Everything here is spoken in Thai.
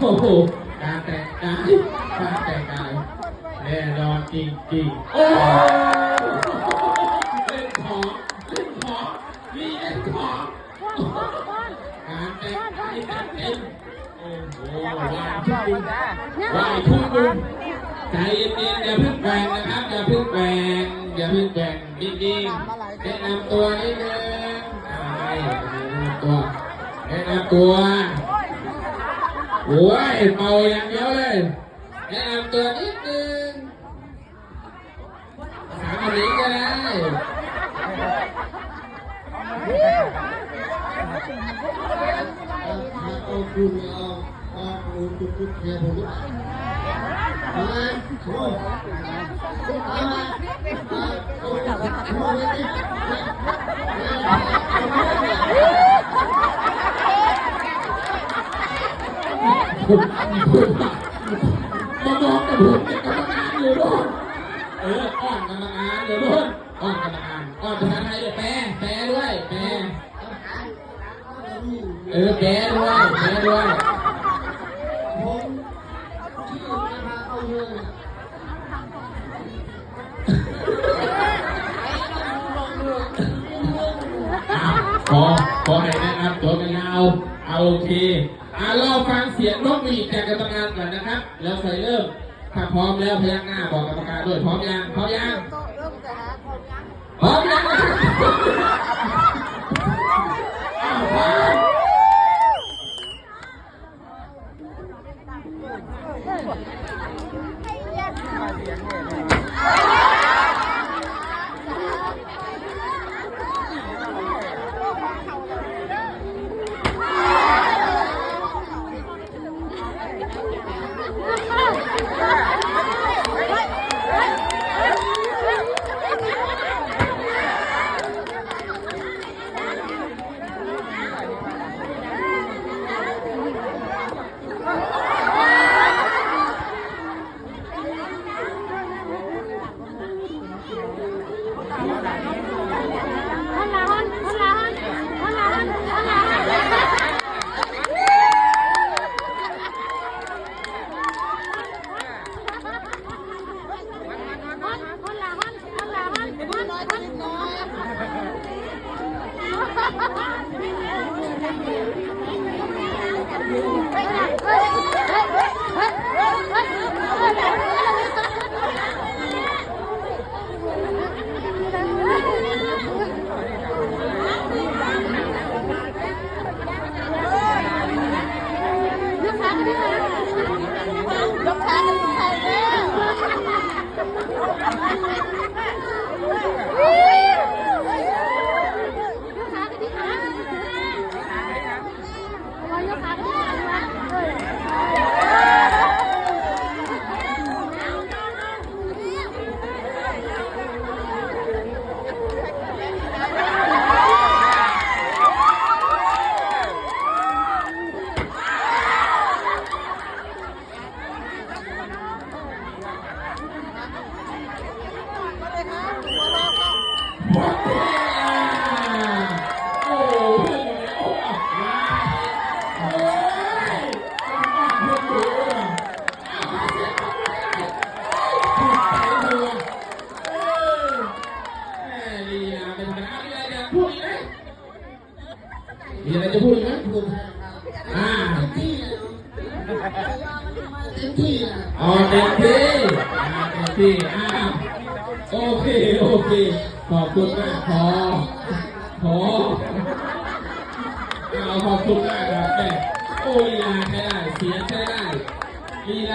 โอ้โหการแต่งกายการแต่งกายแน่นอนจริงๆโอ้เล่นของเล่นของมีเล่นของการแต่งกายจัดเต็มโอ้โหไหวทุกมุมไหวทุกมุมใจเย็นๆอย่าเพิ่งแกว่งนะครับอย่าเพิ่งแกว่งอย่าเพิ่งแกว่งนิ่งๆแนะนำตัวนิดนึงอ่แนะนำตัวแนะนำตัว โอ้ยเมาอย่างเดียวเลยแนะนำตัวนิดนึงถามอันนี้ก็ได้เอาคุณเอาเอาเอาจุดจุดเทียนผมด้วยมาโอ้มามาโอ้โห ผมผมมามองกับผมเป็นกรรมการอยู่โน่นเอออ้อนกรรมการอยู่โน่นอ้อนกรรมการอ้อนภาษาไทยด้วยแปลแปลด้วยแปลเออแปลด้วยแปลด้วยผมที่มาเอาเงินอะขอขอให้แนะนำตัวกันยาว โอเคอะเราฟังเสียงนกหวีดจากกรรมการก่อนนะครับ แล้วค่เริ่มถ้าพร้อมแล้วพยักหน้าบอกกรรมการด้วยพร้อมยังพร้อมยังพร้อมยังอ้าวพร้อมหม 我 操 ดเวลาโอ้เพื่อนอยู่ในโอ้อะมาโอ้ยเพื่อนอยู่เอามาเสียของไม่ได้ถูกใจเธอเออแม่ลียาเป็นธรรม ดามีอะไรจะพูดอีกไหมมีอะไรจะพูดอีกไหมคุณอ่าที่เต็มที่อะเอาเต็มที่อ่าเต็มที่อ่าโอเคโอเคขอบคุณมากพอพอเอาขอบคุณมากครับแม่โอ้ลีลาใช้ได้เสียงใช้ได้ลีลา